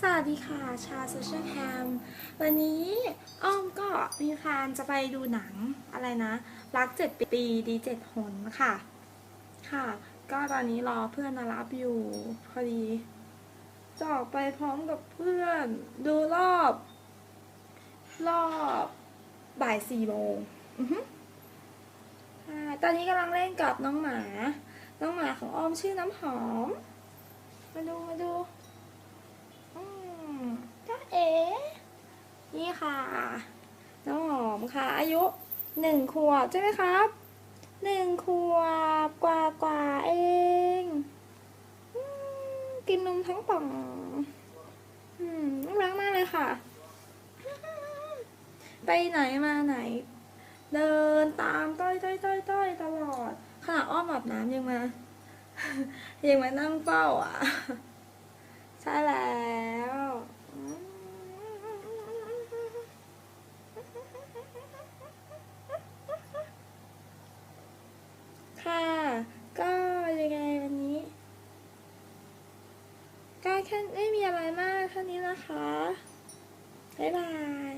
สวัสดีค่ะ ชาโซเชียลแคมวันนี้อ้อมก็มีพานจะไปดูหนังอะไรนะ รักเจ็ดปีดีเจ็ดหนค่ะ ค่ะ ก็ตอนนี้รอเพื่อนมารับอยู่พอดีจะออกไปพร้อมกับเพื่อน ดูรอบ รอบบ่ายสี่โมงอือฮึตอนนี้กำลังเล่นกับน้องหมา น้องหมาของอ้อมชื่อน้ำหอม มาดูมาดู อืมจ้าเอ๋นี่ ค่ะ น้องหอมค่ะ อายุหนึ่งขวบใช่ไหมครับหนึ่งขวบกว่ากว่าเองอกินนมทั้งป่องอืมน่ารักมากเลยค่ะ ไปไหนมาไหน เดินตามต้อยต้อยต้อยต้อยตลอดขณะอ้อมอาบน้ำยังมายังมานั่งเฝ้าอะ ใช่แล้วค่ะ ก็ยังไงวันนี้ ก็แค่ไม่มีอะไรมากเท่านี้นะคะ บ๊ายบาย